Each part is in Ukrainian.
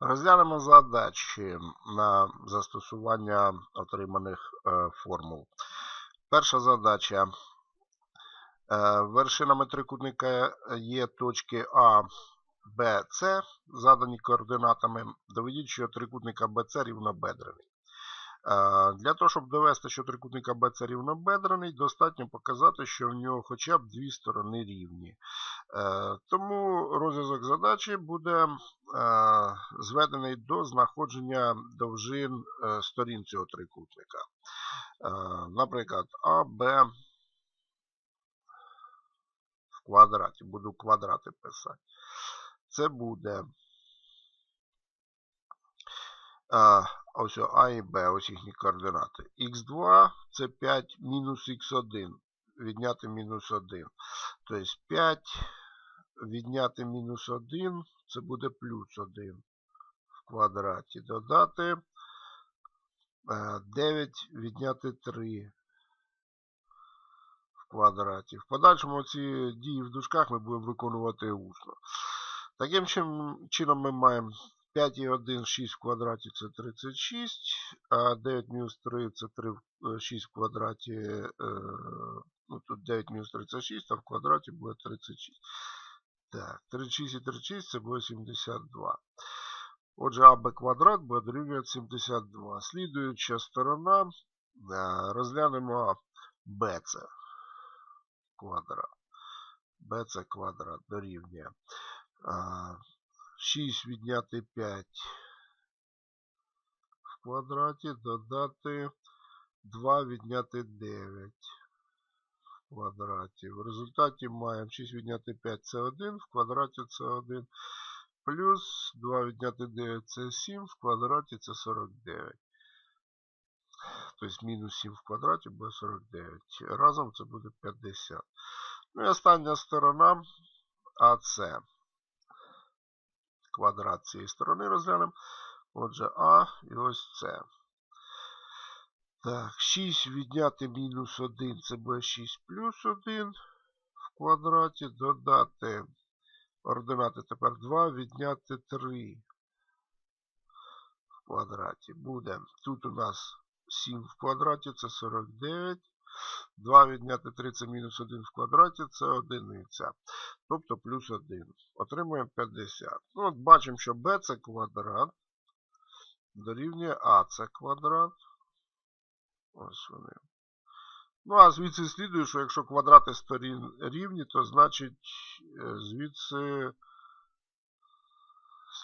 Розглянемо задачі на застосування отриманих е, формул. Перша задача. Е, Вершинами трикутника є точки А, Б, С, задані координатами. Доведіть, що трикутник АБЦ рівнобедрений. Для того, щоб довести, що трикутник АБЦ рівнобедрений, достатньо показати, що в нього хоча б дві сторони рівні. Е, Тому розв'язок задачі буде е, зведений до знаходження довжин е, сторін цього трикутника. Наприклад, А, Б в квадраті. Буду квадрати писати. Це буде а, ось А і Б, ось їхні координати. Х2 це 5 мінус х1. Відняти мінус 1. Тобто 5 відняти мінус 1, це буде плюс 1 в квадраті. Додати 9 відняти 3 в квадраті. В подальшому ці дії в дужках ми будемо виконувати усно. Таким чином ми маємо 5 і 1, 6 в квадраті це 36, а 9 мінус 3 це 3, 6 в квадраті, ну тут 9 мінус 36, а в квадраті буде 36. Так, 36 і 36 це буде 72. Отже, АБ квадрат буде дорівнювати 72. Слідуюча сторона, розглянемо БЦ квадрат. БЦ квадрат дорівнює 6 відняти 5 в квадраті, додати 2 відняти 9 в квадраті. В результаті маємо 6 відняти 5 це 1, в квадраті це 1. Плюс 2 відняти 9 це 7, в квадраті це 49. Тобто мінус 7 в квадраті буде 49. Разом це буде 50. Ну і остання сторона АС. Квадрат цієї сторони розглянемо. Отже, А і ось С. Так, 6 відняти мінус 1, це буде 6 плюс 1 в квадраті. Додати ординати тепер 2, відняти 3 в квадраті. Буде. Тут у нас 7 в квадраті, це 49. 2 відняти 3 це мінус 1 в квадраті, це одиниця. Тобто плюс 1. Отримуємо 50. Ну, от Бачимо, що b це квадрат дорівнює а це квадрат. Ось вони. Ну, а звідси слідує, що якщо квадрати сторін рівні, то значить звідси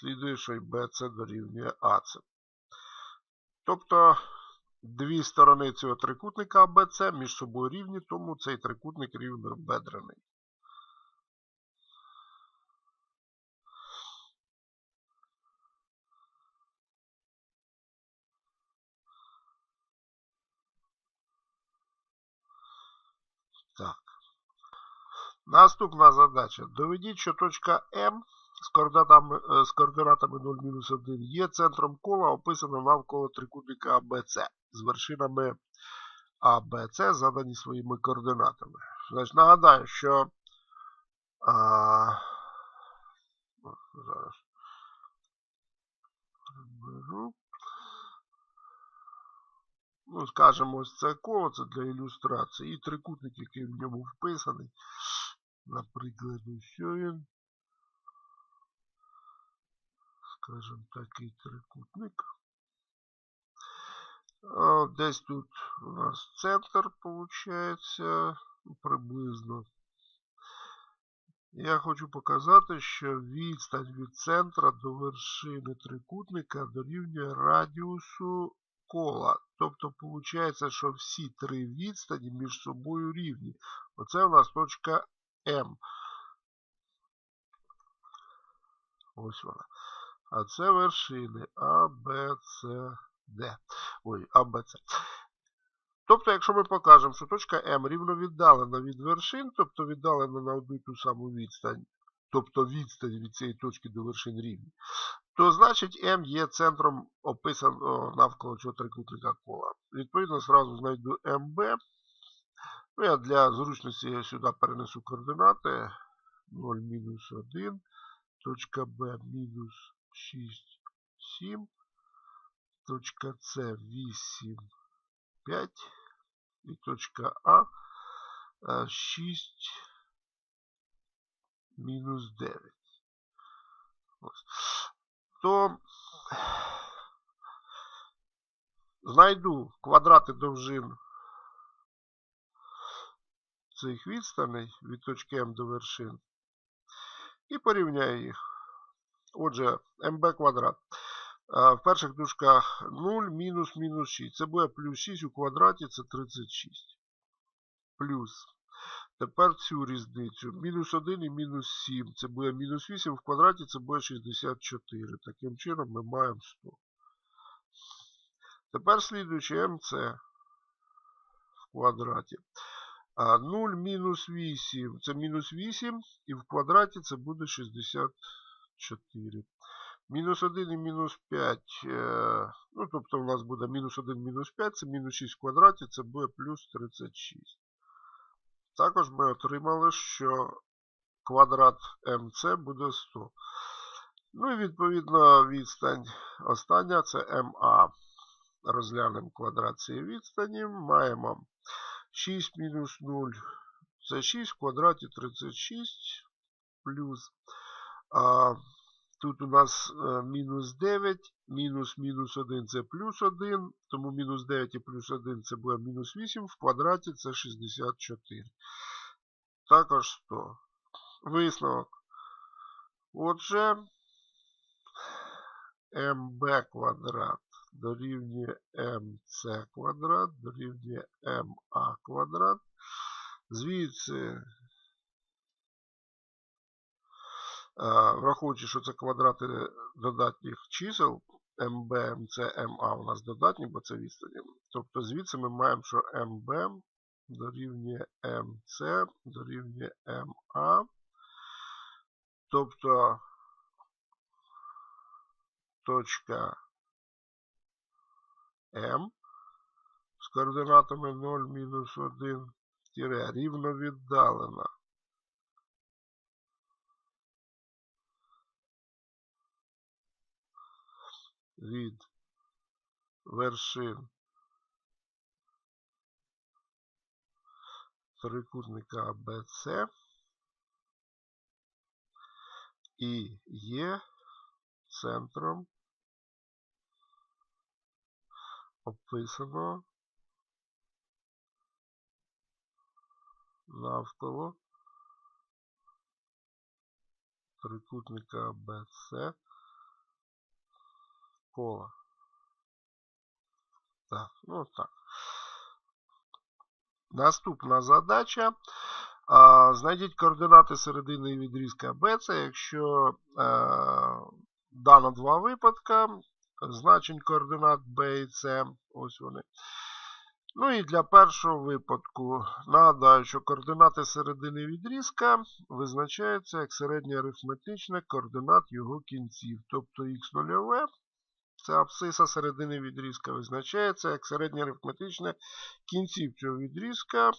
слідує, що і b це дорівнює АЦ. Тобто дві сторони цього трикутника АБЦ між собою рівні, тому цей трикутник рівнобедрений. Так. Наступна задача. Доведіть, що точка М з координатами з координатами 0-1 є центром кола, описано навколо трикутника АБЦ з вершинами АБЦ, задані своїми координатами. Значить, Нагадаю, що а, зараз беру. Ну, скажімо, ось це коло, це для ілюстрації. І трикутник, який в ньому вписаний. Наприклад, ось він. Скажімо, такий трикутник. Десь тут у нас центр виходить приблизно. Я хочу показати, що відстань від центра до вершини трикутника дорівнює радіусу кола. Тобто, виходить, що всі три відстані між собою рівні. Оце у нас точка М. Ось вона. А це вершини А, Б, С, Д. Ой, А, Б. Тобто, якщо ми покажемо, що точка М рівно віддалена від вершин, тобто віддалена на одну і ту саму відстань, тобто відстань від цієї точки до вершин рівні, то значить М є центром описаного навколо цього трикутника кола. Відповідно, зразу знайду МБ. Ну, Я для зручності сюди перенесу координати 0 мінус 1, точка Б мінус 6 7. Точка С 8, 5. І точка А 6 мінус 9. Ось. То знайду квадрати довжин цих відстаней від точки М до вершин і порівняю їх. Отже, МБ квадрат. В перших дужках 0 мінус мінус 6. Це буде плюс 6 у квадраті, це 36. Плюс. Тепер цю різницю. Мінус 1 і мінус 7. Це буде мінус 8 в квадраті, це буде 64. Таким чином ми маємо 100. Тепер слідуючи МЦ в квадраті. 0 мінус 8 це мінус 8, і в квадраті це буде 64. Мінус 1 і мінус 5. Ну, тобто у нас буде мінус 1 мінус 5, це мінус 6 в квадраті, це буде плюс 36. Також ми отримали, що квадрат МЦ буде 100. Ну і відповідно відстань остання це МА. Розглянемо квадрат цієї відстані. Маємо 6 мінус 0 це 6 в квадраті 36 плюс. Тут у нас е, мінус 9, мінус мінус 1 це плюс 1, тому мінус 9 і плюс 1 це буде мінус 8, в квадраті це 64. Також 100. Висновок. Отже, МБ квадрат дорівнює МЦ квадрат, дорівнює МА квадрат. Звідси, враховуючи, що це квадрати додатніх чисел, МБ, МЦ, МА у нас додатні, бо це відстані. Тобто звідси ми маємо, що МБ дорівнює МЦ, дорівнює МА. Тобто точка М з координатами 0, мінус 1, тире рівно віддалена. Від вершин трикутника АБЦ і є центром описано навколо трикутника BC кола. Так, ну так. Наступна задача. Знайдіть координати середини відрізка BC, якщо е, дано два випадка значень координат B і C. Ось вони. Ну і для першого випадку нагадаю, що координати середини відрізка визначаються як середня арифметична координат його кінців. Тобто х0, це абсиса середини відрізка, визначається як середня арифметична кінців цього відрізка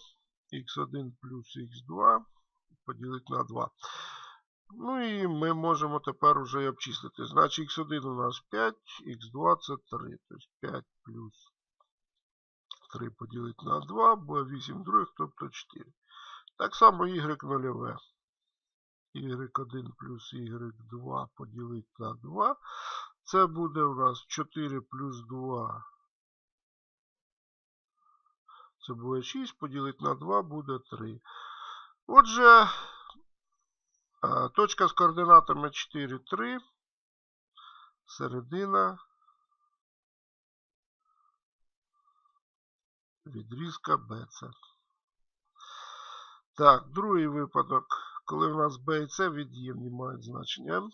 х1 плюс х2 поділити на 2. Ну і ми можемо тепер уже і обчислити. Значить, х1 у нас 5, х2 це 3. Тобто 5 плюс 3 поділити на 2, буде 8 других, тобто 4. Так само y нульове. y1 плюс y2 поділити на 2. Це буде у нас 4 плюс 2. Це буде 6, поділити на 2 буде 3. Отже, Точка з координатами 4, 3, середина відрізка BC. Так, другий випадок, коли у нас B і C від'ємні мають значення.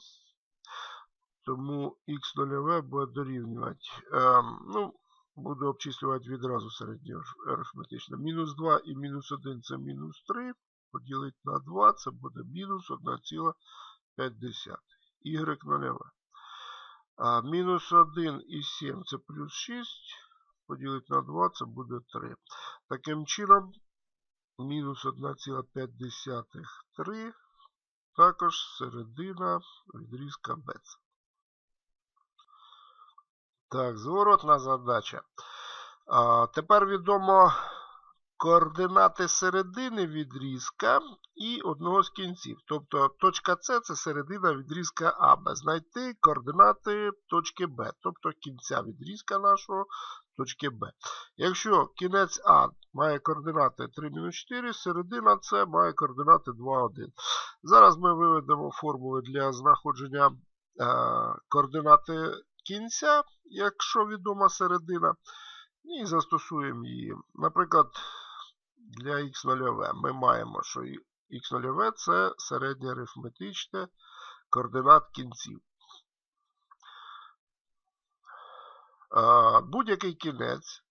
Тому Х0 буде дорівнювати. Ем, ну, Буду обчислювати відразу середньо арифметично. Мінус 2 і мінус 1 це мінус 3 поділити на 2, це буде мінус 1,5. Y нульове. А мінус 1 і 7 це плюс 6. Поділити на 2, це буде 3. Таким чином, мінус 1,5 3. Також середина відрізка БЦ. Так, зворотна задача. А, тепер відомо координати середини відрізка і одного з кінців. Тобто точка С це середина відрізка АБ. Знайти координати точки Б, тобто кінця відрізка нашого точки Б. Якщо кінець А має координати 3-4, середина С має координати 2,1. Зараз ми виведемо формули для знаходження е, координати кінця, якщо відома середина. І застосуємо її. Наприклад, для х0 ми маємо, що х0 це середнє арифметичне координат кінців. Будь-який кінець,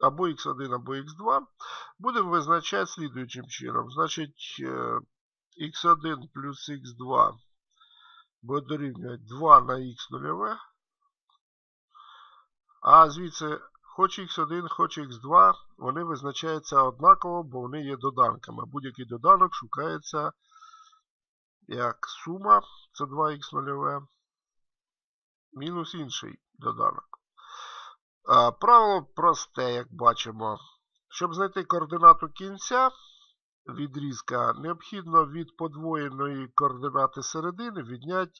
або х1, або х2, будемо визначати слідуючим чином. Значить, х1 плюс х2 буде дорівнювати 2 на х0. А звідси Хоч Х1, хоч Х2, вони визначаються однаково, бо вони є доданками. Будь-який доданок шукається як сума, це 2х0, мінус інший доданок. Правило просте, як бачимо. Щоб знайти координату кінця відрізка, необхідно від подвоєної координати середини відняти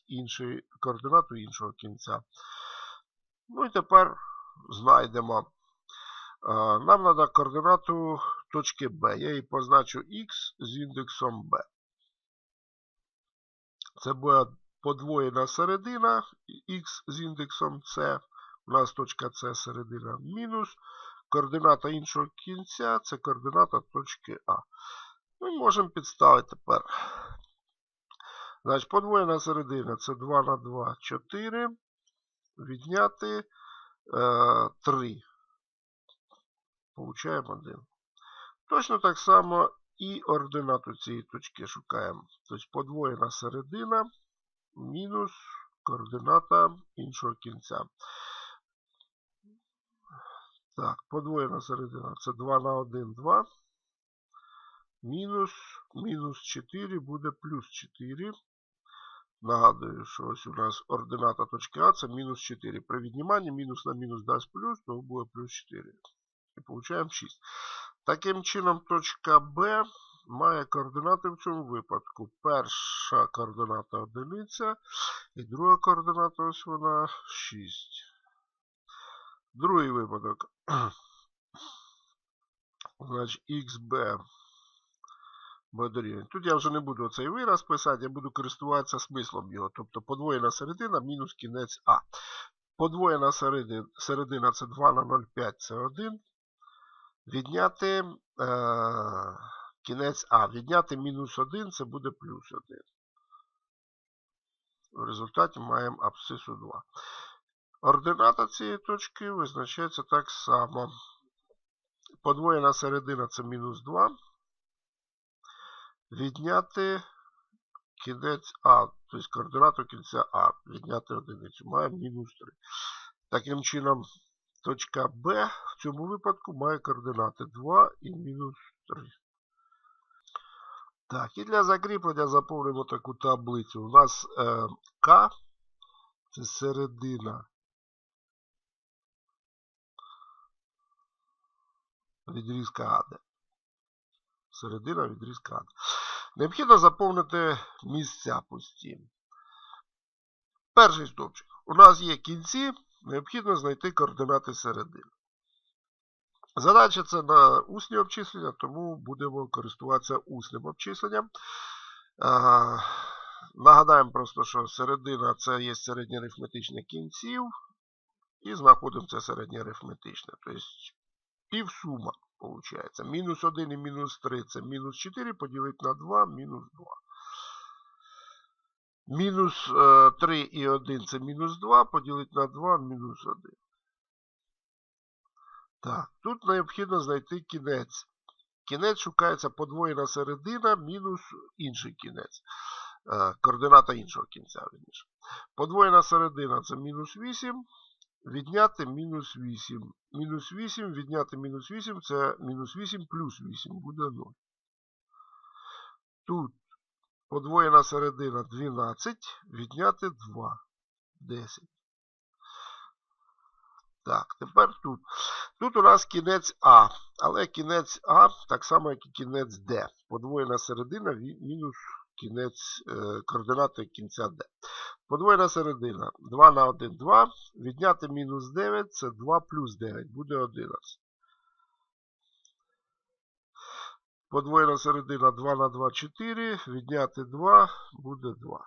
координату іншого кінця. Ну і тепер знайдемо. Нам треба координату точки Б. Я її позначу Х з індексом Б. Це буде подвоєна середина Х з індексом С. У нас точка С середина мінус. Координата іншого кінця це координата точки А. Ми можемо підставити тепер. Значить, подвоєна середина це 2 на 2, 4. Відняти 3. Е, Получаємо 1. Точно так само і ординату цієї точки шукаємо. Тобто подвоєна середина мінус координата іншого кінця. Так, подвоєна середина це 2 на 1, 2. Мінус, мінус 4 буде плюс 4. Нагадую, що ось у нас ордината точки А це мінус 4. При відніманні мінус на мінус дасть плюс, то буде плюс 4. І получаємо 6. Таким чином, точка Б має координати в цьому випадку. Перша координата одиниця і друга координата ось вона 6. Другий випадок. Значить, XB буде Тут я вже не буду цей вираз писати, я буду користуватися смислом його. Тобто подвоєна середина мінус кінець А. Подвоєна середина, середина це 2 на 0,5 це 1. Відняти е, кінець А. Відняти мінус 1 це буде плюс 1. В результаті маємо абсцису 2. Ордината цієї точки визначається так само. Подвоєна середина це мінус 2 відняти кінець А, тобто координату кінця А, відняти одиницю, маємо мінус 3. Таким чином, точка Б в цьому випадку має координати 2 і мінус 3. Так, і для закріплення заповнимо таку таблицю. У нас е, К це середина відрізка АД середина відрізка. Необхідно заповнити місця пусті. Перший стовпчик. У нас є кінці, необхідно знайти координати середини. Задача це на усні обчислення, тому будемо користуватися усним обчисленням. Ага. Нагадаємо просто, що середина це є середнє арифметичне кінців. І знаходимо це середнє арифметичне. Тобто півсума. Получається. Мінус 1 і мінус 3 це мінус 4 поділити на 2, мінус 2. Мінус 3 е, і 1 це мінус 2, поділити на 2, мінус 1. Так, тут необхідно знайти кінець. Кінець шукається подвоєна середина мінус інший кінець. Е, координата іншого кінця. Подвоєна середина це мінус 8 відняти мінус 8. Мінус 8 відняти мінус 8 це мінус 8 плюс 8 буде 0. Тут подвоєна середина 12, відняти 2. 10. Так, тепер тут. Тут у нас кінець А, але кінець А так само, як і кінець Д. Подвоєна середина мінус кінець е, координати кінця D. Подвоєна середина 2 на 1 2. Відняти мінус 9 це 2 плюс 9, буде 11. Подвоєна середина 2 на 2 4. Відняти 2 буде 2.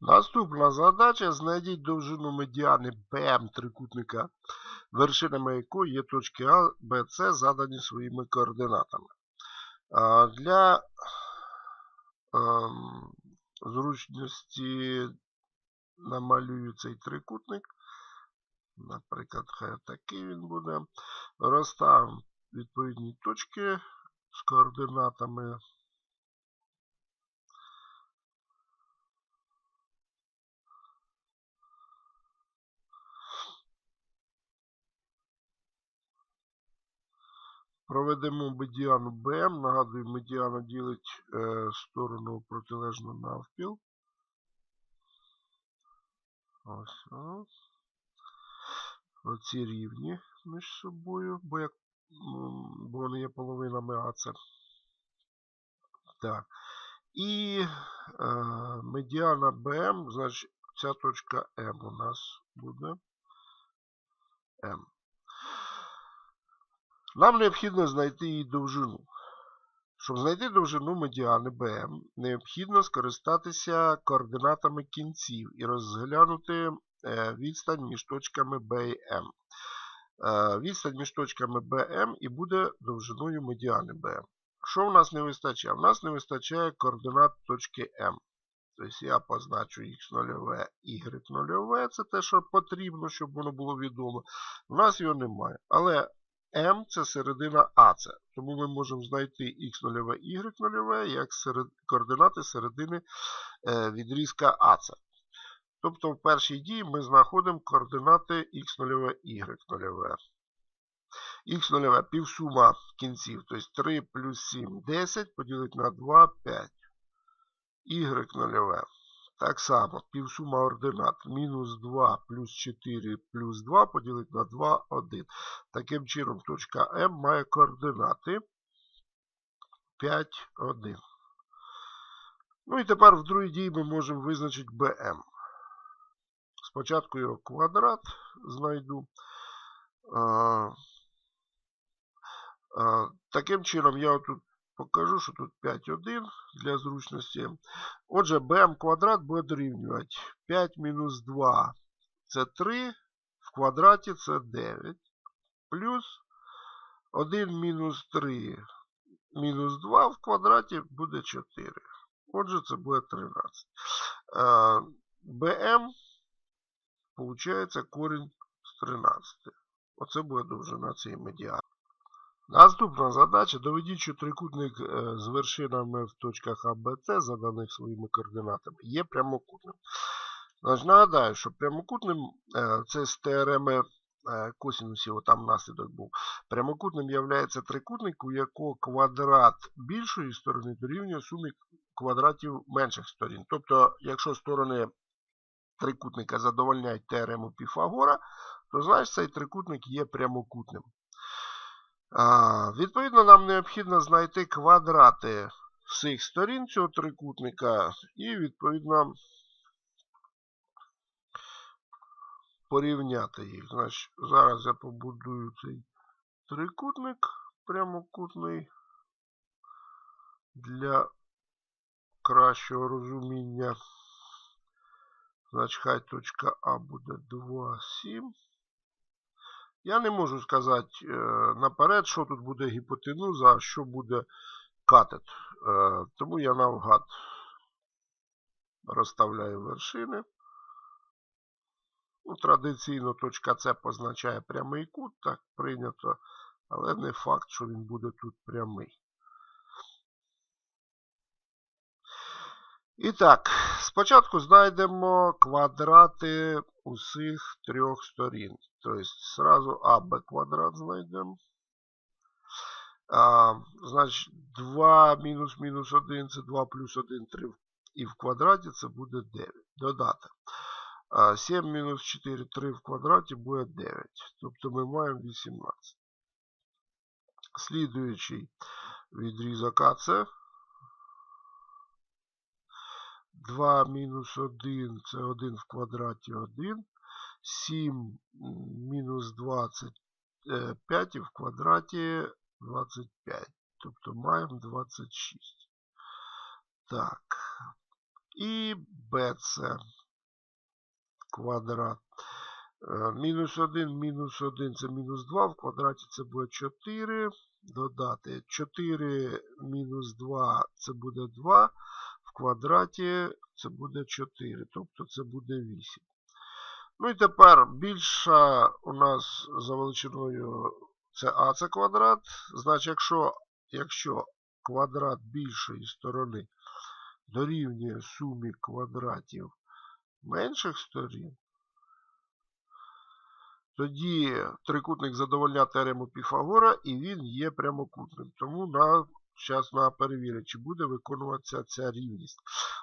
Наступна задача. Знайдіть довжину медіани БМ трикутника, вершинами якої є точки А, Б, С, задані своїми координатами. Для ем, зручності намалюю цей трикутник. Наприклад, хай такий він буде. Розставимо відповідні точки з координатами. Проведемо медіану БМ. Нагадую, медіана ділить е, сторону протилежно навпіл. Ось ось. Оці рівні між собою, бо як, бо вони є половинами АЦ. Так. І е, медіана БМ, значить, ця точка М у нас буде М. Нам необхідно знайти її довжину. Щоб знайти довжину медіани BM, необхідно скористатися координатами кінців і розглянути е, відстань між точками B і M. Е, відстань між точками BM і буде довжиною медіани BM. Що в нас не вистачає? В нас не вистачає координат точки M. Тобто я позначу X0, Y0. Це те, що потрібно, щоб воно було відомо. У нас його немає. Але М це середина АЦ. Тому ми можемо знайти Х0, Y0 як серед... координати середини е, відрізка АЦ. Тобто в першій дії ми знаходимо координати Х0, Y0. Х0 півсума кінців, тобто 3 плюс 7 10 поділити на 2 5. Y0 так само, півсума ординат. Мінус 2 плюс 4 плюс 2 поділити на 2, 1. Таким чином, точка М має координати 5, 1. Ну і тепер в другій дії ми можемо визначити БМ. Спочатку його квадрат знайду. Таким чином, я тут покажу, що тут 5,1 для зручності. Отже, bm квадрат буде дорівнювати 5 мінус 2 це 3, в квадраті це 9. Плюс 1 мінус 3 мінус 2 в квадраті буде 4. Отже, це буде 13. БМ, виходить, корінь з 13. Оце буде довжина цієї медіани. Наступна задача. Доведіть, що трикутник е, з вершинами в точках А, Б, С, заданих своїми координатами, є прямокутним. Нагадаю, що прямокутним е, це з теореми е, косінусів, там наслідок був. Прямокутним є трикутник, у якого квадрат більшої сторони дорівнює сумі квадратів менших сторін. Тобто, якщо сторони трикутника задовольняють теорему Піфагора, то значить цей трикутник є прямокутним. Відповідно, нам необхідно знайти квадрати всіх сторін цього трикутника і, відповідно, порівняти їх. Значить, Зараз я побудую цей трикутник прямокутний для кращого розуміння. Значить, хай точка А буде 2, 7. Я не можу сказати е, наперед, що тут буде гіпотенуза, а що буде катет. Е, тому я навгад розставляю вершини. Ну, Традиційно точка С позначає прямий кут, так прийнято, але не факт, що він буде тут прямий. І так, спочатку знайдемо квадрати усіх трьох сторін. Тобто, сразу АБ квадрат знайдемо. А, Значить, 2 мінус мінус 1 це 2 плюс 1, 3. І в квадраті це буде 9. Додати. 7 мінус 4, 3 в квадраті буде 9. Тобто ми маємо 18. Слідуючий відрізок АЦ. 2 мінус 1 це 1 в квадраті 1. 7 мінус 20 е, 5 і в квадраті 25. Тобто маємо 26. Так. І BC квадрат. Е, Мінус 1, мінус 1 це мінус 2, в квадраті це буде 4. Додати 4 мінус 2 це буде 2, в квадраті це буде 4, тобто це буде 8. Ну і тепер більша у нас за величиною це АЦ квадрат. Значить, якщо, якщо квадрат більшої сторони дорівнює сумі квадратів менших сторін, тоді трикутник задовольняє теорему Піфагора і він є прямокутним. Тому на, зараз треба перевірити, чи буде виконуватися ця рівність.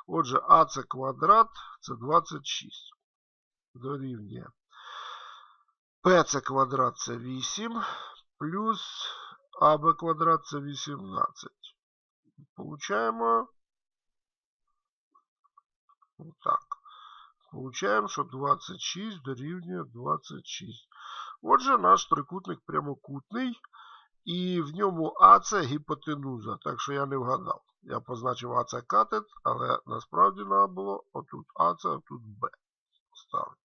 Отже, АЦ квадрат це 26. Дорівнює. ПЦ квадрат це 8. Плюс АБ квадрат це 18. Получаємо. Так. Получаємо, що 26 дорівнює 26. Отже, наш трикутник прямокутний. І в ньому А це гіпотенуза. Так що я не вгадав. Я позначив АЦ катет, але насправді треба було отут А а тут Б ставити.